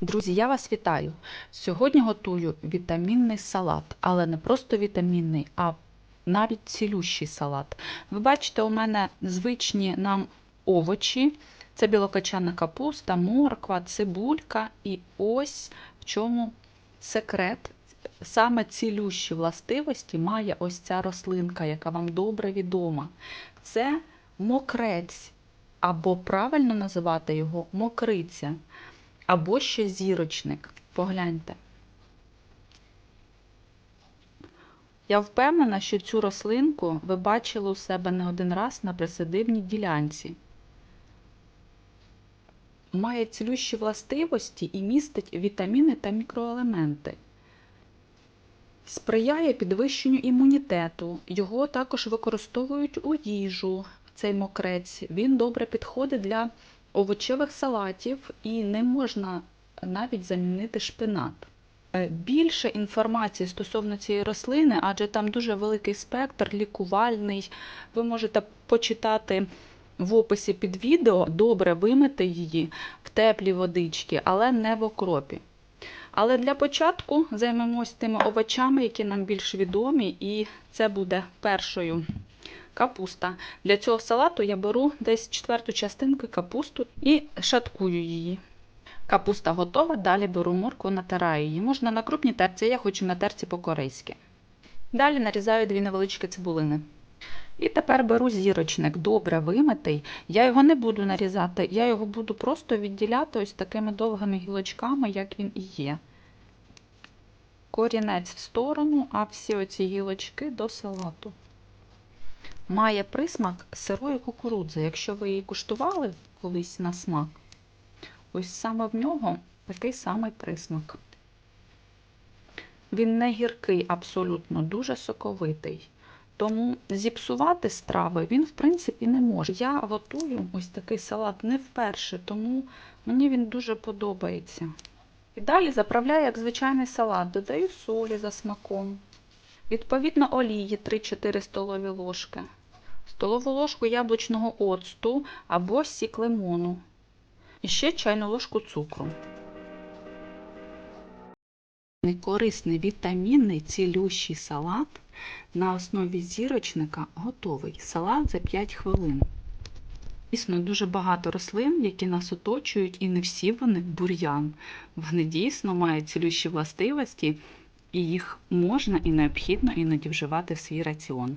Друзі, я вас вітаю! Сьогодні готую вітамінний салат, але не просто вітамінний, а навіть цілющий салат. Ви бачите, у мене звичні нам овочі. Це білокачана капуста, морква, цибулька. І ось в чому секрет. Саме цілющі властивості має ось ця рослинка, яка вам добре відома. Це мокрець, або правильно називати його мокриця. Або ще зірочник. Погляньте. Я впевнена, що цю рослинку ви бачили у себе не один раз на присадибній ділянці. Має цілющі властивості і містить вітаміни та мікроелементи. Сприяє підвищенню імунітету. Його також використовують у їжу, цей мокрець. Він добре підходить для овочевих салатів і не можна навіть замінити шпинат. Е, Більше інформації стосовно цієї рослини, адже там дуже великий спектр, лікувальний. Ви можете почитати в описі під відео, добре вимити її в теплій водичці, але не в окропі. Але для початку займемось тими овочами, які нам більш відомі, і це буде першою капуста. Для цього салату я беру десь четверту частинку капусту і шаткую її. Капуста готова, далі беру моркву, натираю її. Можна на крупній терці, я хочу на терці по-корейськи. Далі нарізаю дві невеличкі цибулини. І тепер беру зірочник, добре вимитий. Я його не буду нарізати, я його буду просто відділяти ось такими довгими гілочками, як він і є. Корінець в сторону, а всі оці гілочки до салату. Має присмак сирої кукурудзи. Якщо ви її куштували колись на смак, ось саме в нього такий самий присмак. Він не гіркий, абсолютно, дуже соковитий. Тому зіпсувати страви він, в принципі, не може. Я готую ось такий салат не вперше, тому мені він дуже подобається. І далі заправляю як звичайний салат, додаю солі за смаком. Відповідно, олії 3-4 столові ложки, столову ложку яблучного оцту або сік лимону. І ще чайну ложку цукру. Корисний вітамінний цілющий салат на основі зірочника готовий. Салат за 5 хвилин. Дійсно, дуже багато рослин, які нас оточують, і не всі вони бур'ян. Вони дійсно мають цілющі властивості, і їх можна і необхідно іноді вживати в свій раціон.